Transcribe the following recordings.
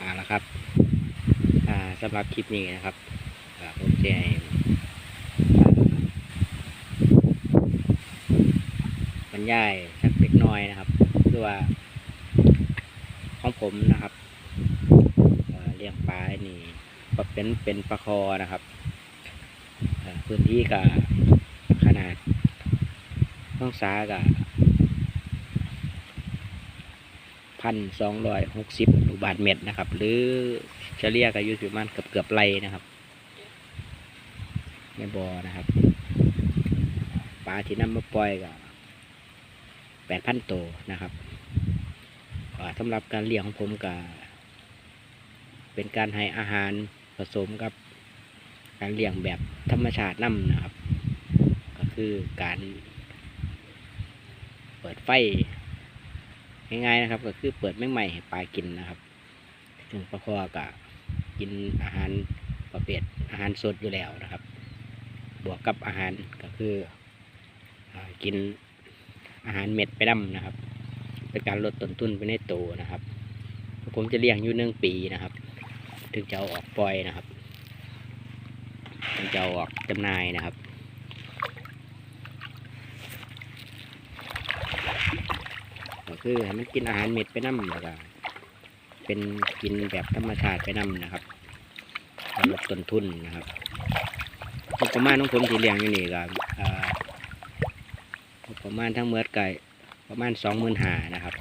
อ่าล้วครับอ่าสำหรับคลิปนี้นะครับผมจะใหญ่บรรยายสักเล็กน้อยนะครับคือว่าของผมนะครับเลี้ยงปลานี่ก็เป็นเป็นปลาคอนะครับพื้นที่กับขนาดห้องสากับพันสองร้อยหกสิบ บาทเมตรนะครับ หรือเฉลี่ยก็อยู่ประมาณเกือบเกือบไรนะครับในบ่อนะครับปลาที่นำมาปล่อยก็แปดพันตัวนะครับอ่าสำหรับการเลี้ยงของผมก็เป็นการให้อาหารผสมกับการเลี้ยงแบบธรรมชาตินํนะครับ ก็คือการเปิดไฟง่ายๆนะครับ ก็คือเปิดแมงใหม่ปลากินนะครับ ปลาคอก็กินอาหารประเภทอาหารสดอยู่แล้วนะครับ บวกกับอาหารก็คืออกินอาหารเม็ดไปนํนะครับ เป็นการลดต้นทุนไปในตัวนะครับ ผมจะเลี้ยงอยู่หนึ่งปีนะครับ ถึงจะเอาออกปล่อยนะครับ ถึงจะเอาออกจำหน่ายนะครับก็คือให้มันกินอาหารเม็ดไปน้ำแล้วก็ เป็นกินแบบธรรมชาติไปน้ำนะครับลดต้นทุนนะครับงบประมาณของผมที่เลี้ยงอยู่นี่ก็อ่างบประมาณทั้งเมื่อไก่ประมาณสองหมื่นหานะครับ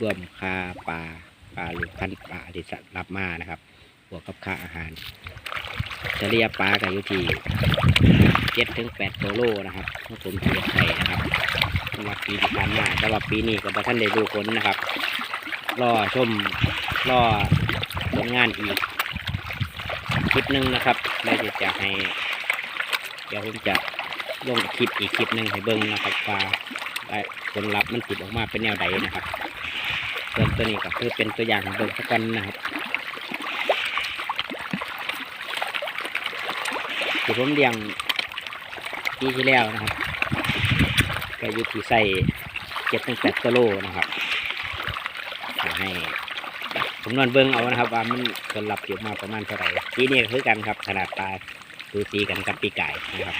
รวมค่าปลาปลาหรือพันปลาที่สัตว์รับมานะครับ บวกกับค่าอาหารเฉลี่ยปลาก็อยู่ที่เจ็ดถึงแปดตัวโลนะครับของผมเทียบใส่นะครับสำหรับปีที่ผ่านมาแต่ว่าปีนี้ก็บท่านได้ดูผลนะครับ รอชมรอผลงานอีกคลิปหนึ่งนะครับแล้วจะจะให้ เดี๋ยวผมจะลงคลิปอีกคลิปหนึ่งให้เบิ้งนะครับว่าได้ผลลัพธ์มันติดออกมาเป็นแนวใดนะครับส่วนตัวนี้ก็คือเป็นตัวอย่างของเบิร์สักกันนะครับที่ผมเลี้ยงปีที่แล้วนะครับก็อยู่ที่ใส่เจ็ดถึงแปดกิโลนะครับ ก็ให้ผมนวนเบิ้งเอานะครับ ว่ามันผลลัพธ์อยู่มาประมาณเท่าไหร่ปีนี้คือกันครับ ขนาดปลาดูสีกันกับปีไก่นะครับ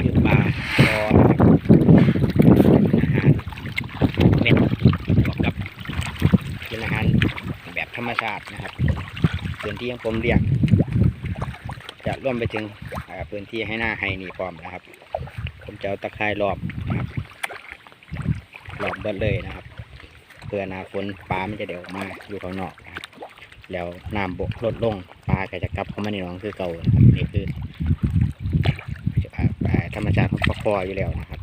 คือปลาคอนะครับอาหารเม็ดบวกกับกินอาหารแบบธรรมชาตินะครับพื้นที่ของผมเลี้ยงจะร่วมไปถึงพื้นที่ให้หน้าให้นี่พร้อมนะครับ ผมจะเอาตะไคร่ล้อมนะครับ ลอมเบิดเลยนะครับ เพื่อนาฝนปลามันจะเดี๋ยวมาอยู่ข้างนอกนะครับแล้วน้ำบกลดลงปลาก็จะกลับเข้ามาในหนองคือเก่านะครับนี่คืออ่าอ่ธรรมชาติของปลาคออยู่แล้วนะครับ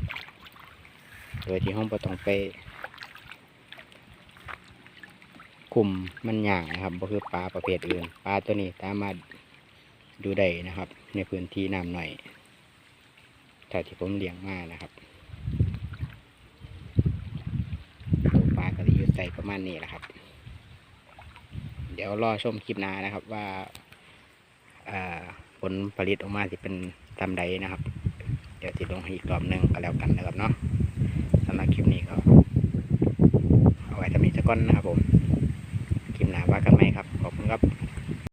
โดยที่ห้องประตองไปคุมมันย่างนะครับก็คือปลาประเภทอื่นปลาตัวนี้สามารถดูได้นะครับ ในพื้นที่น้ำหน่อยถ้าที่ผมเลี้ยงมานะครับตัว ปลาก็จะอยู่ใส่ประมาณนี้แหละครับ เดี๋ยวรอชมคลิปหน้านะครับว่าผลผลิตออกมาจะเป็นตามใดนะครับ เดี๋ยวติดลงอีกรอบหนึ่งก็แล้วกันนะครับเนาะสำหรับคลิปนี้ก็เอาไว้ทำนี้สักก้อนนะครับผม คลิปหน้าว่ากันไหมครับ ขอบคุณครับ